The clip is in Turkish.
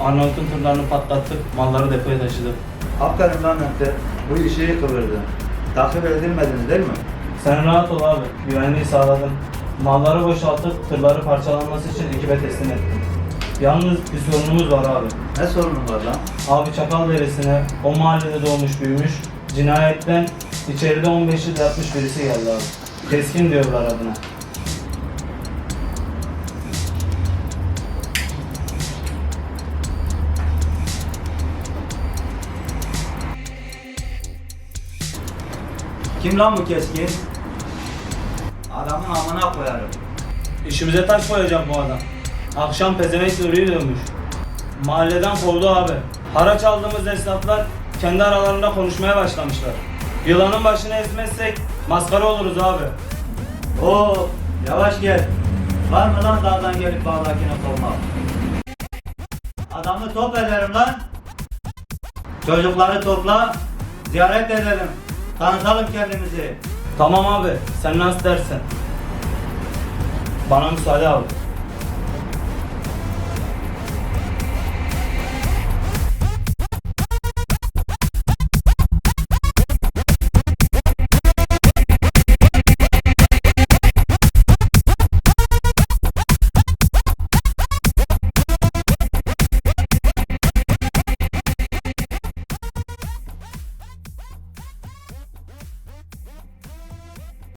Arnavut'un tırlarını patlattık, malları depoya taşıdık. Aferin lan Mehter. Bu işi iyi kıvırdın. Takip edilmediniz değil mi? Sen rahat ol abi, güvenliği sağladım. Malları boşaltıp tırları parçalanması için ekibe teslim ettim. Yalnız bir sorunumuz var abi. Ne sorunun var lan? Abi Çakal Deresi'ne o mahallede doğmuş büyümüş, cinayetten içeride 15 yıl yatmış birisi geldi abi. Keskin diyorlar adına. Kim lan bu keskin? Adamın amına koyarım. İşimize taş koyacak bu adam. Akşam pezevenk Nuri'yi dönmüş. Mahalleden kovdu abi. Haraç aldığımız esnaflar kendi aralarında konuşmaya başlamışlar. Yılanın başını ezmezsek maskara oluruz abi. Oo, yavaş gel. Var mı lan dağdan gelip bağdakine kovmak? Adamı top ederim lan. Çocukları topla, ziyaret edelim. Tanıtalım kendimizi. Tamam abi sen nasıl dersen. Bana müsaade abi.